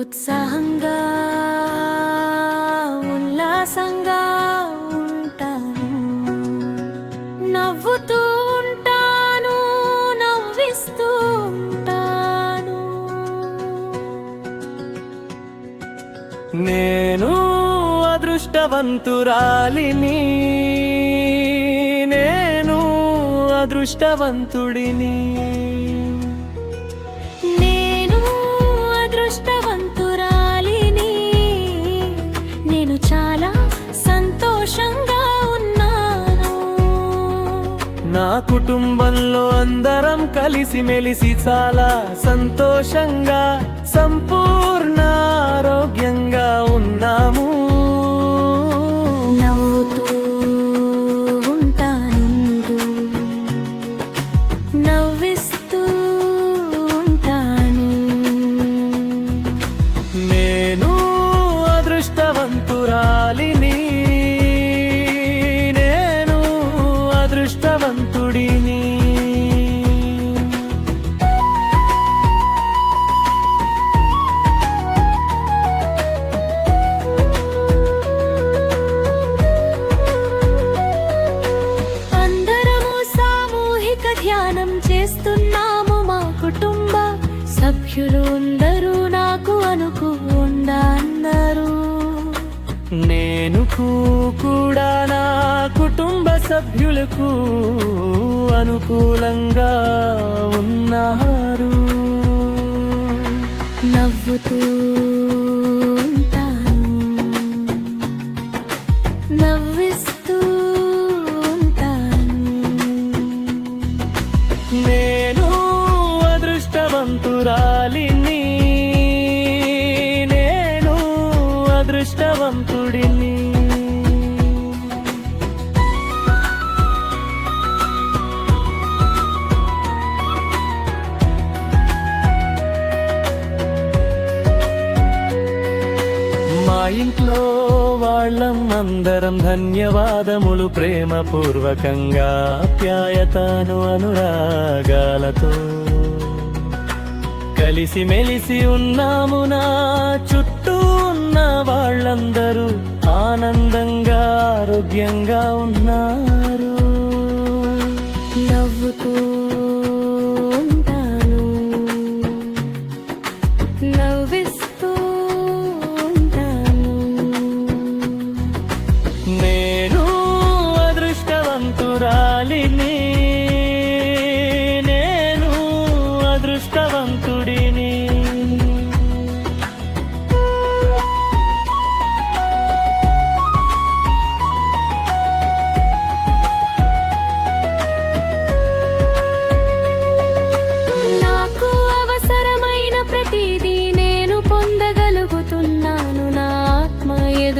ఉత్సాహంగా ఉల్లాసంగా ఉంటాను. నవ్వుతూ ఉంటాను నవ్విస్తూ ఉంటాను. నేను అదృష్టవంతురాలిని నేను అదృష్టవంతుడిని. కుటుంబంలో అందరం కలిసి మెలిసి చాలా సంతోషంగా సంపూర్ణ ఆరోగ్యంగా ఉన్నాము. నవ్వుతూ ఉంటాను నవ్విస్తూ అందరూ నాకు అనుకుండా నేను కూడా నా కుటుంబ సభ్యులకు అనుకూలంగా ఉన్నారు. నవ్వుతూ అదృష్టవంతుడిని మా ఇంట్లో వాళ్ళం అందరం ధన్యవాదములు ప్రేమపూర్వకంగా ఆప్యాయతను అనురాగాలతో. కలిసి మెలిసి ఉన్నాము చుట్టూ వాళ్ళందరూ ఆనందంగా ఆరోగ్యంగా ఉన్నా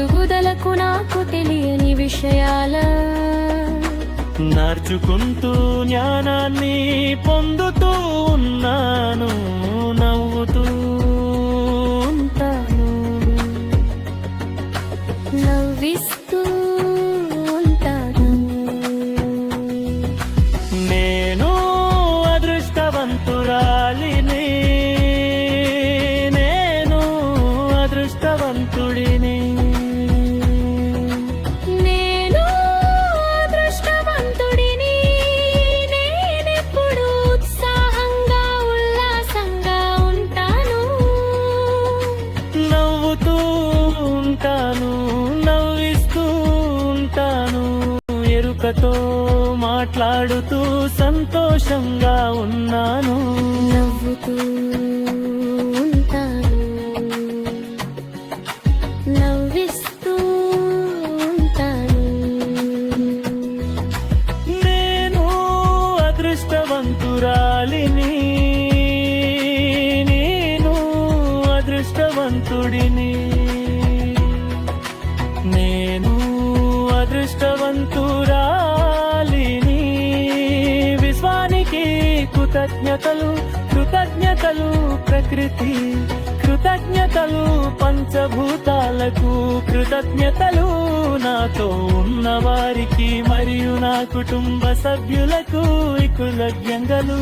అడుగుదలకు నాకు తెలియని విషయాల నడుచుకుంటూ జ్ఞానాన్ని పొందుతూ ఉన్నాను. నవ్వు ఎరుకతో మాట్లాడుతూ సంతోషంగా ఉన్నాను. నవ్వుతూ ఉంటాను. నవ్విస్తూ ఉంటాను. నేను అదృష్టవంతురాలిని. నేను అదృష్టవంతుడిని. నేను అదృష్టవంతురాలిని కృతజ్ఞతలు కృతజ్ఞతలు ప్రకృతి కృతజ్ఞతలు పంచభూతాలకు కృతజ్ఞతలు నాతో ఉన్న వారికి మరియు నా కుటుంబ సభ్యులకు కృతజ్ఞతలు